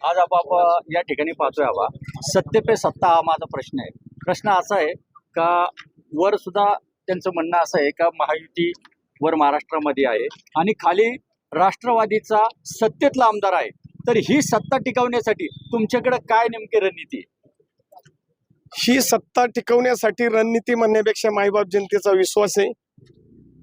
आज आपण या ठिकाणी पाहतोय हवा सत्य पे सत्ता हा माझा प्रश्न आहे. प्रश्न असा आहे का वर सुद्धा त्यांचं म्हणणं असं आहे का महायुती वर महाराष्ट्रामध्ये आहे आणि खाली राष्ट्रवादीचा सत्तेतला आमदार आहे तर ही सत्ता टिकवण्यासाठी तुमच्याकडे काय नेमकी रणनीती ही सत्ता टिकवण्यासाठी रणनीती म्हणण्यापेक्षा माईबाप जनतेचा विश्वास आहे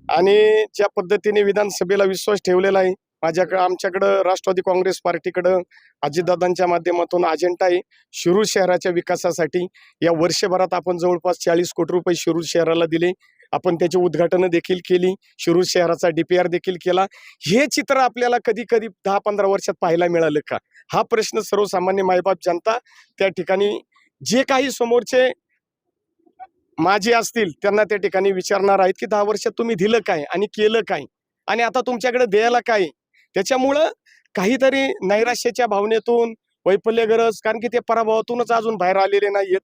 आणि ज्या पद्धतीने विधानसभेला विश्वास ठेवलेला आहे माझ्याकडं आमच्याकडं राष्ट्रवादी काँग्रेस पार्टीकडं अजितदादांच्या माध्यमातून अजेंडा आहे शिरूर शहराच्या विकासासाठी या वर्षभरात आपण जवळपास चाळीस कोटी रुपये शिरूर शहराला दिले. आपण त्याची उद्घाटनं देखील केली. शिरूर शहराचा डीपीआर देखील केला. हे चित्र आपल्याला कधी कधी दहा पंधरा वर्षात पाहायला मिळालं का? हा प्रश्न सर्वसामान्य मायबाप जनता त्या ठिकाणी जे काही समोरचे माझे असतील त्यांना त्या ठिकाणी विचारणार आहेत की दहा वर्षात तुम्ही दिलं काय आणि केलं काय? आणि आता तुमच्याकडे द्यायला काय? त्याच्यामुळं काहीतरी नैराश्याच्या भावनेतून वैफल्य गरज कारण की ते पराभवातूनच अजून बाहेर आलेले नाहीयेत.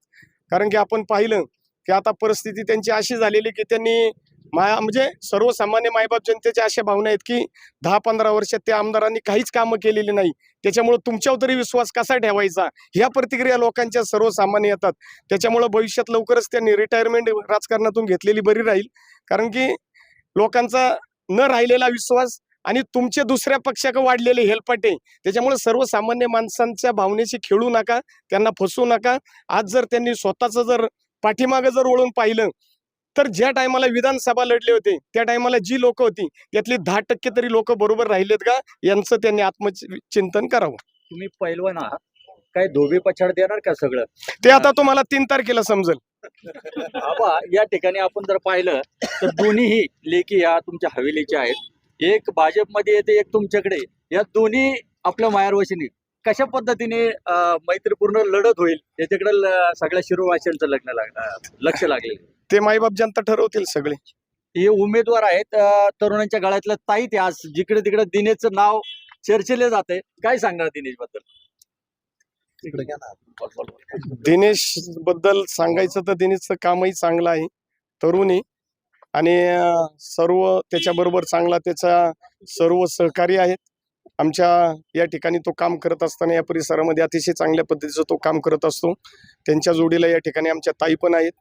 कारण की आपण पाहिलं की आता परिस्थिती त्यांची अशी झालेली की त्यांनी माया म्हणजे सर्वसामान्य मायबाप जनतेच्या अशा भावना आहेत की दहा पंधरा वर्षात त्या आमदारांनी काहीच कामं केलेली नाही. त्याच्यामुळं तुमच्यावर तरी विश्वास कसा ठेवायचा? ह्या प्रतिक्रिया लोकांच्या सर्वसामान्य येतात. त्याच्यामुळं भविष्यात लवकरच त्यांनी रिटायरमेंट राजकारणातून घेतलेली बरी राहील. कारण की लोकांचा न राहिलेला विश्वास आणि तुमचे दुसऱ्या पक्षाकडे वाढलेले हेलपाटे त्याच्यामुळे सर्वसामान्य माणसांच्या भावनेशी खेळू नका त्यांना फसवू नका. आज जर त्यांनी स्वतःचं जर पाठीमागं जर वळून पाहिलं तर ज्या टायमाला विधानसभा लढले होते त्या टायमाला जी लोक होती त्यातली दहा टक्के तरी लोक बरोबर राहिलेत का? यांचं त्यांनी आत्मचिंतन करावं. तुम्ही पैलवान आहात. काय धोबी पछाड देणार का सगळं? ते आता तुम्हाला तीन तारखेला समजेल. आबा या ठिकाणी आपण जर पाहिलं तर दोन्हीही लेखी या तुमच्या हवेलीच्या आहेत. एक भाजपमध्ये येते एक तुमच्याकडे. या दोन्ही आपल्या मायारवशीने कशा पद्धतीने मैत्रीपूर्ण लढत होईल? याच्याकडे सगळ्या शिरोवाशांचं लग्न लागणार लक्ष लागले. ते माईबाप जनता ठरवतील सगळे. हे उमेदवार आहेत तरुणांच्या गळ्यातलं ताई ते आज जिकडे तिकडे दिनेशचं नाव चर्चेले जाते. काय सांगणार दिनेशबद्दल दिनेशबद्दल सांगायचं तर दिनेशचं कामही चांगलं आहे. तरुण आणि सर्व त्याच्याबरोबर चांगला त्याचा सर्व सहकारी आहेत. आमच्या या ठिकाणी तो काम करत असताना या परिसरामध्ये अतिशय चांगल्या पद्धतीचं तो काम करत असतो. त्यांच्या जोडीला या ठिकाणी आमच्या ताई पण आहेत.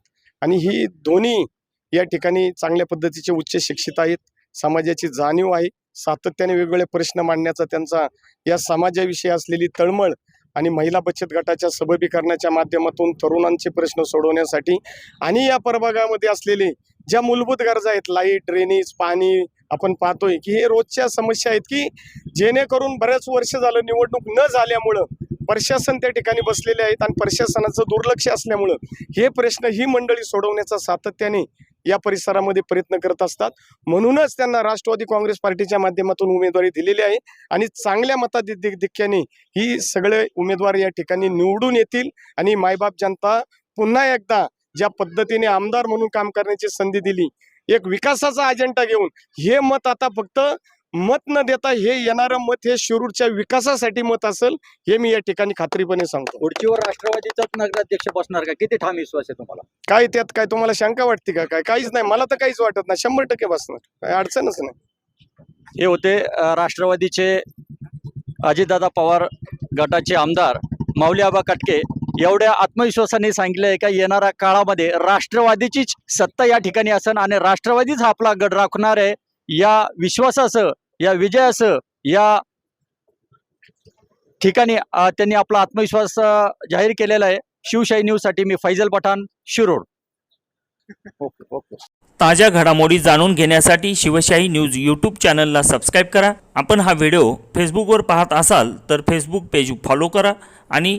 आणि ही दोन्ही या ठिकाणी चांगल्या पद्धतीचे उच्च शिक्षित आहेत. समाजाची जाणीव आहे. सातत्याने वेगवेगळे प्रश्न मांडण्याचा त्यांचा या समाजाविषयी असलेली तळमळ आणि महिला बचत गटाच्या सबलीकरणाच्या माध्यमातून तरुणांचे प्रश्न सोडवण्यासाठी आणि या प्रभागामध्ये असलेले ज्या मूलभूत गरजा आहेत लाइट ड्रेनेज पाणी आपण पाहतोय की हे रोजच्या समस्या आहेत की जेणेकरून बऱ्याच वर्ष झालं निवडणूक न झाल्यामुळं प्रशासन त्या ठिकाणी बसलेले आहेत आणि प्रशासनाचं दुर्लक्ष असल्यामुळं हे प्रश्न ही मंडळी सोडवण्याचा सातत्याने या परिसरामध्ये प्रयत्न करत असतात. म्हणूनच त्यांना राष्ट्रवादी काँग्रेस पार्टीच्या माध्यमातून उमेदवारी दिलेली आहे आणि चांगल्या मताधिक्याने ही सगळे उमेदवार या ठिकाणी निवडून येतील आणि मायबाप जनता पुन्हा एकदा ज्या पद्धतीने आमदार म्हणून काम करण्याची संधी दिली एक विकासाचा अजेंडा घेऊन हे मत आता फक्त मत न देता हे येणारं मत हे शिरूरच्या विकासासाठी मत असेल हे मी या ठिकाणी खात्रीपणे सांगतो. पुढचीवर राष्ट्रवादीचाच नगराध्यक्ष बसणार का? किती ठाम विश्वास आहे तुम्हाला? काय त्यात काय तुम्हाला शंका वाटते का? काय काहीच नाही मला तर काहीच वाटत नाही. शंभर टक्के बसणार. काय अडचणच नाही. हे होते अ, राष्ट्रवादीचे अजितदादा पवार गटाचे आमदार माऊली आबा कटके एवढ्या आत्मविश्वासाने सांगितलं आहे का येणाऱ्या काळामध्ये राष्ट्रवादीचीच सत्ता या ठिकाणी असन आणि राष्ट्रवादीच हा आपला गड राखणार आहे या विश्वासासह या विजयासह या ठिकाणी त्यांनी आपला आत्मविश्वास जाहीर केलेला आहे. शिवशाही न्यूजसाठी मी फैजल पठाण शिरोड. ओके ओके ताज्या घडामोडी जाणून घेण्यासाठी शिवशाही न्यूज यूट्यूब चॅनलला सबस्क्राईब करा. आपण हा व्हिडिओ फेसबुकवर पाहत असाल तर फेसबुक पेज फॉलो करा आणि